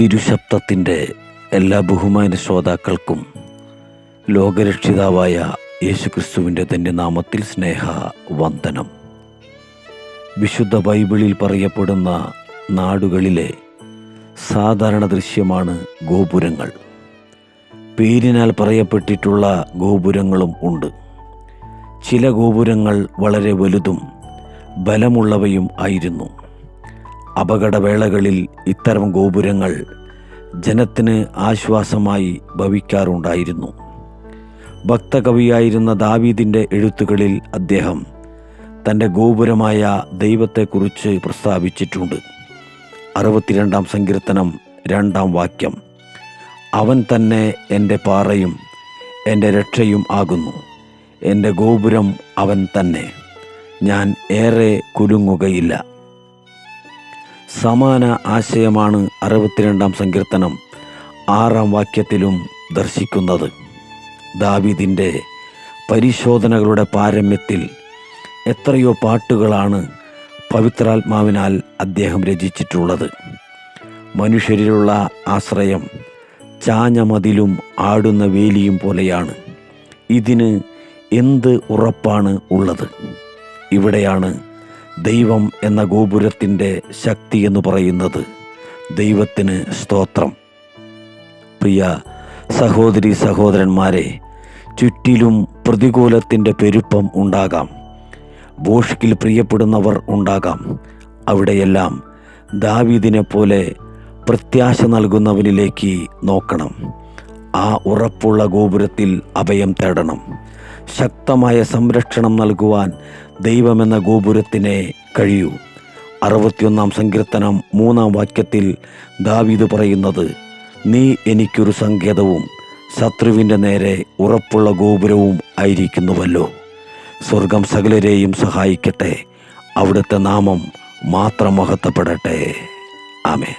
തിരുശബ്ദത്തിന്റെ എല്ലാ ബഹുമാന ശ്രോതാക്കൾക്കും ലോകരക്ഷിതാവായ യേശുക്രിസ്തുവിന്റെ തന്നെ നാമത്തിൽ സ്നേഹ വന്ദനം. വിശുദ്ധ ബൈബിളിൽ പറയപ്പെടുന്ന നാടുകളിലെ സാധാരണ ദൃശ്യമാണ് ഗോപുരങ്ങൾ. പേരിനാൽ പറയപ്പെട്ടിട്ടുള്ള ഗോപുരങ്ങളും ഉണ്ട്. ചില ഗോപുരങ്ങൾ വളരെ വലുതും ബലമുള്ളവയും ആയിരുന്നു. അപകടവേളകളിൽ ഇത്തരം ഗോപുരങ്ങൾ ജനത്തിന് ആശ്വാസമായി ഭവിക്കാറുണ്ടായിരുന്നു. ഭക്തകവിയായിരുന്ന ദാവീദിന്റെ എഴുത്തുകളിൽ അദ്ദേഹം തന്റെ ഗോപുരമായ ദൈവത്തെക്കുറിച്ച് പ്രസ്താവിച്ചിട്ടുണ്ട്. അറുപത്തിരണ്ടാം സങ്കീർത്തനം രണ്ടാം വാക്യം അവൻ തന്നെ എന്റെ പാറയും എന്റെ രക്ഷയും ആകുന്നു. എന്റെ ഗോപുരം അവൻ തന്നെ. ഞാൻ ഏറെ കുലുങ്ങുകയില്ല. സമാന ആശയമാണ് അറുപത്തിരണ്ടാം സങ്കീർത്തനം ആറാം വാക്യത്തിലും ദർശിക്കുന്നത്. ദാവിദിന്റെ പരിശോധനകളുടെ പാരമ്യത്തിൽ എത്രയോ പാട്ടുകളാണ് പവിത്രാത്മാവിനാൽ അദ്ദേഹം രചിച്ചിട്ടുള്ളത്. മനുഷ്യരിലുള്ള ആശ്രയം ചാഞ്ഞ മതിലും ആടുന്ന വേലിയും പോലെയാണ്. ഇതിന് എന്ത് ഉറപ്പാണ് ഉള്ളത്? ഇവിടെയാണ് ദൈവം എന്ന ഗോപുരത്തിന്റെ ശക്തി എന്ന് പറയുന്നത് ദൈവത്തിന് സ്തോത്രം. പ്രിയ സഹോദരി സഹോദരന്മാരെ ചുറ്റിലും പ്രതികൂലത്തിന്റെ പെരുപ്പം ഉണ്ടാകാം. ബോഷ്കിൽ പ്രിയപ്പെടുന്നവർ ഉണ്ടാകാം. അവിടെയെല്ലാം ദാവീദിനെ പോലെ പ്രത്യാശ നൽകുന്നവനിലേക്ക് നോക്കണം. ആ ഉറപ്പുള്ള ഗോപുരത്തിൽ അഭയം തേടണം. ശക്തമായ സംരക്ഷണം നൽകുവാൻ ദൈവമെന്ന ഗോപുരത്തിനെ കഴിയൂ. അറുപത്തിയൊന്നാം സങ്കീർത്തനം മൂന്നാം വാക്യത്തിൽ ദാവീദ് പറയുന്നത് നീ എനിക്കൊരു സങ്കേതവും ശത്രുവിന്റെ നേരെ ഉറപ്പുള്ള ഗോപുരവും ആയിരിക്കുന്നുവല്ലോ. സ്വർഗം സകലരെയും സഹായിക്കട്ടെ. അവിടുത്തെ നാമം മാത്രം മഹത്വപ്പെടട്ടെ. ആമേ